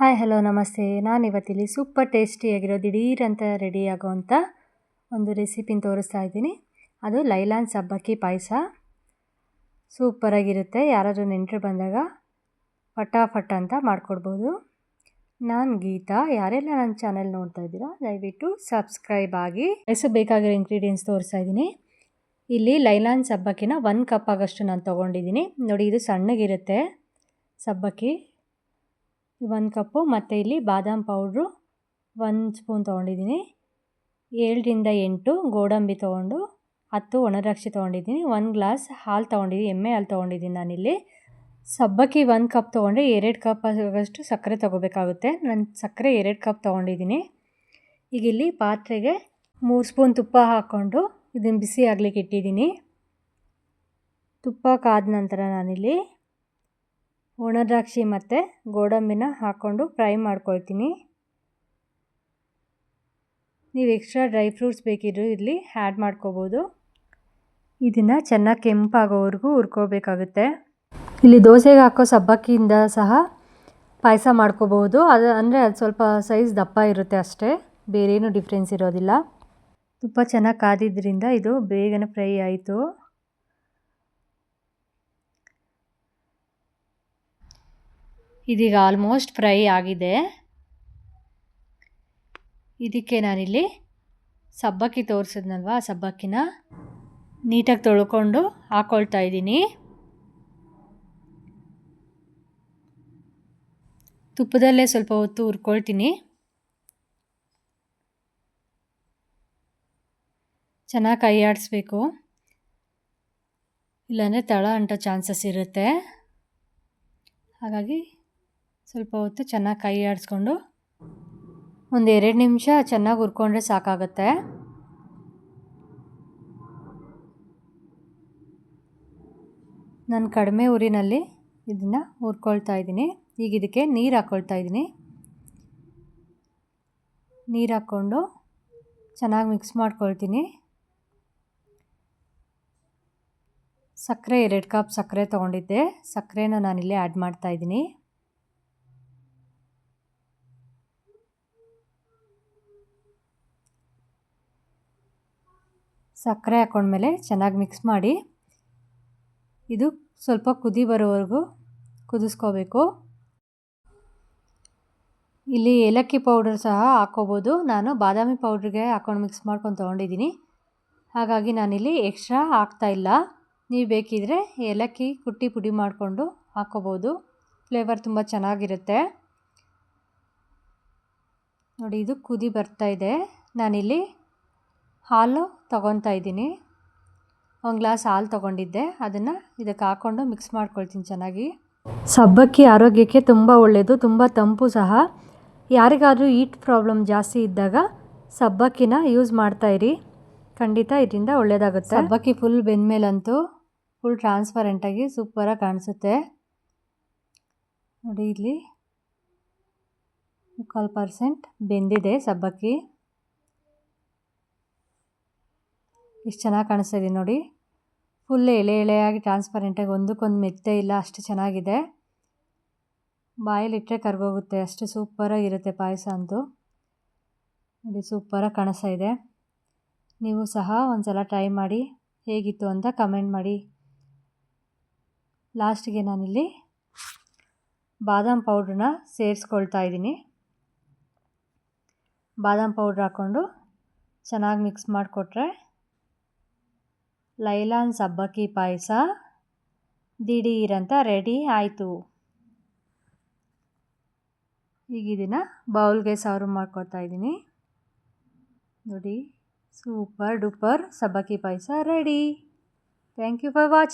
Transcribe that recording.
Hi hello ನಮಸ್ತೆ. ನಾನು ಇವತ್ತಿಲ್ಲಿ super ಟೇಸ್ಟಿಯಾಗಿರೋ ದಿಢೀರಂತ ಅಂತ ರೆಡಿ ಆಗೋವಂಥ ಒಂದು ರೆಸಿಪಿನ ತೋರಿಸ್ತಾ ಇದ್ದೀನಿ. ಅದು ಲೈಲಾನ್ ಸಬ್ಬಕ್ಕಿ ಪಾಯಸ. ಸೂಪರಾಗಿರುತ್ತೆ ಯಾರಾದರೂ ನೆಂಟರು ಬಂದಾಗ ಫಟಾಫಟ್ ಅಂತ ಮಾಡಿಕೊಡ್ಬೋದು. ನಾನು ಗೀತಾ. ಯಾರೆಲ್ಲ ನನ್ನ ಚಾನೆಲ್ ನೋಡ್ತಾ ಇದ್ದೀರಾ, ದಯವಿಟ್ಟು ಸಬ್ಸ್ಕ್ರೈಬ್ ಆಗಿ. ಹೆಸರು ಬೇಕಾಗಿರೋ ಇಂಗ್ರೀಡಿಯೆಂಟ್ಸ್ ತೋರಿಸ್ತಾ ಇದ್ದೀನಿ. ಇಲ್ಲಿ ಲೈಲಾನ್ ಸಬ್ಬಕ್ಕಿನ ಒಂದು ಕಪ್ ಆಗಷ್ಟು ನಾನು ತೊಗೊಂಡಿದ್ದೀನಿ. ನೋಡಿ, ಇದು ಸಣ್ಣಗಿರುತ್ತೆ ಸಬ್ಬಕ್ಕಿ. ಒಂದು ಕಪ್ಪು ಮತ್ತು ಇಲ್ಲಿ ಬಾದಾಮ್ ಪೌಡ್ರು ಒಂದು ಸ್ಪೂನ್ ತೊಗೊಂಡಿದ್ದೀನಿ. ಏಳರಿಂದ ಎಂಟು ಗೋಡಂಬಿ ತೊಗೊಂಡು ಹತ್ತು ಒಣದ್ರಾಕ್ಷಿ ತೊಗೊಂಡಿದ್ದೀನಿ. ಒಂದು ಗ್ಲಾಸ್ ಹಾಲು ತೊಗೊಂಡಿದ್ದೀನಿ. ಎಮ್ಮೆ ಹಾಲು ತೊಗೊಂಡಿದ್ದೀನಿ ನಾನಿಲ್ಲಿ. ಸಬ್ಬಕ್ಕಿ ಒಂದು ಕಪ್ ತೊಗೊಂಡ್ರೆ ಎರಡು ಕಪ್ ಆಗೋಷ್ಟು ಸಕ್ಕರೆ ತೊಗೋಬೇಕಾಗುತ್ತೆ. ನಾನು ಸಕ್ಕರೆ ಎರಡು ಕಪ್ ತೊಗೊಂಡಿದ್ದೀನಿ. ಈಗ ಇಲ್ಲಿ ಪಾತ್ರೆಗೆ ಮೂರು ಸ್ಪೂನ್ ತುಪ್ಪ ಹಾಕ್ಕೊಂಡು ಇದನ್ನು ಬಿಸಿ ಆಗಲಿಕ್ಕೆ ಇಟ್ಟಿದ್ದೀನಿ. ತುಪ್ಪ ಕಾದ ನಂತರ ನಾನಿಲ್ಲಿ ಒಣದ್ರಾಕ್ಷಿ ಮತ್ತು ಗೋಡಂಬಿನ ಹಾಕ್ಕೊಂಡು ಫ್ರೈ ಮಾಡ್ಕೊಳ್ತೀನಿ. ನೀವು ಎಕ್ಸ್ಟ್ರಾ ಡ್ರೈ ಫ್ರೂಟ್ಸ್ ಬೇಕಿದ್ರು ಇಲ್ಲಿ ಆ್ಯಡ್ ಮಾಡ್ಕೋಬೋದು. ಇದನ್ನು ಚೆನ್ನಾಗಿ ಕೆಂಪಾಗೋವರೆಗೂ ಹುರ್ಕೋಬೇಕಾಗುತ್ತೆ. ಇಲ್ಲಿ ದೋಸೆಗೆ ಹಾಕೋ ಸಬ್ಬಕ್ಕಿಯಿಂದ ಸಹ ಪಾಯಸ ಮಾಡ್ಕೋಬೋದು. ಅದು ಅಂದರೆ ಅದು ಸ್ವಲ್ಪ ಸೈಜ್ ದಪ್ಪ ಇರುತ್ತೆ ಅಷ್ಟೇ, ಬೇರೇನೂ ಡಿಫ್ರೆನ್ಸ್ ಇರೋದಿಲ್ಲ. ತುಪ್ಪ ಚೆನ್ನಾಗಿ ಕಾದಿದ್ದರಿಂದ ಇದು ಬೇಗನೆ ಫ್ರೈ ಆಯಿತು. ಇದೀಗ ಆಲ್ಮೋಸ್ಟ್ ಫ್ರೈ ಆಗಿದೆ. ಇದಕ್ಕೆ ನಾನಿಲ್ಲಿ ಸಬ್ಬಕ್ಕಿ ತೋರಿಸಿದ್ನಲ್ವ, ಆ ಸಬ್ಬಕ್ಕಿನ ನೀಟಾಗಿ ತೊಳ್ಕೊಂಡು ಹಾಕ್ಕೊಳ್ತಾ ಇದ್ದೀನಿ. ತುಪ್ಪದಲ್ಲೇ ಸ್ವಲ್ಪ ಹೊತ್ತು ಹುರ್ಕೊಳ್ತೀನಿ. ಚೆನ್ನಾಗಿ ಕೈ ಆಡಿಸ್ಬೇಕು. ಇಲ್ಲಾಂದರೆ ತಳ ಅಂಟೋ ಚಾನ್ಸಸ್ ಇರುತ್ತೆ. ಹಾಗಾಗಿ ಸ್ವಲ್ಪ ಹೊತ್ತು ಚೆನ್ನಾಗಿ ಕೈ ಆಡಿಸ್ಕೊಂಡು ಒಂದು ಎರಡು ನಿಮಿಷ ಚೆನ್ನಾಗಿ ಹುರ್ಕೊಂಡ್ರೆ ಸಾಕಾಗುತ್ತೆ. ನಾನು ಕಡಿಮೆ ಉರಿನಲ್ಲಿ ಇದನ್ನು ಹುರ್ಕೊಳ್ತಾ ಇದ್ದೀನಿ. ಈಗ ಇದಕ್ಕೆ ನೀರು ಹಾಕ್ಕೊಳ್ತಾ ಇದ್ದೀನಿ. ನೀರು ಹಾಕ್ಕೊಂಡು ಚೆನ್ನಾಗಿ ಮಿಕ್ಸ್ ಮಾಡ್ಕೊಳ್ತೀನಿ. ಸಕ್ಕರೆ ಎರಡು ಕಪ್ ಸಕ್ಕರೆ ತೊಗೊಂಡಿದ್ದೆ. ಸಕ್ಕರೆನ ನಾನಿಲ್ಲಿ ಆ್ಯಡ್ ಮಾಡ್ತಾ ಸಕ್ಕರೆ ಹಾಕೊಂಡ್ಮೇಲೆ ಚೆನ್ನಾಗಿ ಮಿಕ್ಸ್ ಮಾಡಿ ಇದು ಸ್ವಲ್ಪ ಕುದಿ ಬರೋವರೆಗೂ ಕುದಿಸ್ಕೋಬೇಕು. ಇಲ್ಲಿ ಏಲಕ್ಕಿ ಪೌಡರ್ ಸಹ ಹಾಕ್ಕೋಬೋದು. ನಾನು ಬಾದಾಮಿ ಪೌಡ್ರಿಗೆ ಹಾಕೊಂಡು ಮಿಕ್ಸ್ ಮಾಡ್ಕೊಂಡು ತೊಗೊಂಡಿದ್ದೀನಿ. ಹಾಗಾಗಿ ನಾನಿಲ್ಲಿ ಎಕ್ಸ್ಟ್ರಾ ಹಾಕ್ತಾಯಿಲ್ಲ ನೀವು ಬೇಕಿದ್ರೆ ಏಲಕ್ಕಿ ಕುಟ್ಟಿ ಪುಡಿ ಮಾಡಿಕೊಂಡು ಹಾಕ್ಕೋಬೋದು. ಫ್ಲೇವರ್ ತುಂಬ ಚೆನ್ನಾಗಿರುತ್ತೆ. ನೋಡಿ, ಇದು ಕುದಿ ಬರ್ತಾ ಇದೆ. ನಾನಿಲ್ಲಿ ಹಾಲು ತಗೊತಾ ಇದ್ದೀನಿ. ಒಂದು ಗ್ಲಾಸ್ ಹಾಲು ತೊಗೊಂಡಿದ್ದೆ. ಅದನ್ನು ಇದಕ್ಕೆ ಹಾಕ್ಕೊಂಡು ಮಿಕ್ಸ್ ಮಾಡ್ಕೊಳ್ತೀನಿ ಚೆನ್ನಾಗಿ. ಸಬ್ಬಕ್ಕಿ ಆರೋಗ್ಯಕ್ಕೆ ತುಂಬ ಒಳ್ಳೆಯದು ತುಂಬ ತಂಪು ಸಹ. ಯಾರಿಗಾದರೂ ಈಟ್ ಪ್ರಾಬ್ಲಮ್ ಜಾಸ್ತಿ ಇದ್ದಾಗ ಸಬ್ಬಕ್ಕಿನ ಯೂಸ್ ಮಾಡ್ತಾಯಿರಿ ಖಂಡಿತ ಇದರಿಂದ ಒಳ್ಳೆಯದಾಗುತ್ತೆ ಸಬ್ಬಕ್ಕಿ ಫುಲ್ ಬೆಂದಮೇಲಂತೂ ಫುಲ್ ಟ್ರಾನ್ಸ್ಪರೆಂಟಾಗಿ ಸೂಪರಾಗಿ ಕಾಣಿಸುತ್ತೆ. ನೋಡಿ ಇಲ್ಲಿ ಮುಕ್ಕಾಲು ಪರ್ಸೆಂಟ್ ಬೆಂದಿದೆ ಸಬ್ಬಕ್ಕಿ. ಎಷ್ಟು ಚೆನ್ನಾಗಿ ಕಾಣಿಸ್ತಾ ನೋಡಿ. ಫುಲ್ ಎಳೆ ಎಳೆಯಾಗಿ ಟ್ರಾನ್ಸ್ಪರೆಂಟಾಗಿ ಒಂದಕ್ಕೊಂದು ಮೆತ್ತೆ ಇಲ್ಲ, ಅಷ್ಟು ಚೆನ್ನಾಗಿದೆ. ಬಾಯಲ್ಲಿಟ್ಟರೆ ಕರ್ಗೋಗುತ್ತೆ, ಅಷ್ಟು ಸೂಪರಾಗಿರುತ್ತೆ ಪಾಯಸ ಅಂತೂ. ನೋಡಿ ಸೂಪರಾಗಿ ಕಾಣಿಸ್ತಾ ಇದೆ. ನೀವು ಸಹ ಒಂದು ಸಲ ಟ್ರೈ ಮಾಡಿ, ಹೇಗಿತ್ತು ಅಂತ ಕಮೆಂಟ್ ಮಾಡಿ. ಲಾಸ್ಟಿಗೆ ನಾನಿಲ್ಲಿ ಬಾದಾಮ್ ಪೌಡ್ರನ್ನ ಸೇರಿಸ್ಕೊಳ್ತಾ ಇದ್ದೀನಿ. ಬಾದಾಮ್ ಪೌಡ್ರ್ ಹಾಕ್ಕೊಂಡು ಚೆನ್ನಾಗಿ ಮಿಕ್ಸ್ ಮಾಡಿಕೊಟ್ರೆ ಲೈಲಾನ್ ಸಬ್ಬಕ್ಕಿ ಪಾಯಸ ದಿಢೀರಂತ ರೆಡಿ ಆಯಿತು. ಈಗ ಇದನ್ನು ಬೌಲ್ಗೆ ಸರ್ವ್ ಮಾಡ್ಕೊತಾ ಇದ್ದೀನಿ. ನೋಡಿ, ಸೂಪರ್ ಡೂಪರ್ ಸಬ್ಬಕ್ಕಿ ಪಾಯಸ ready. Thank you for watching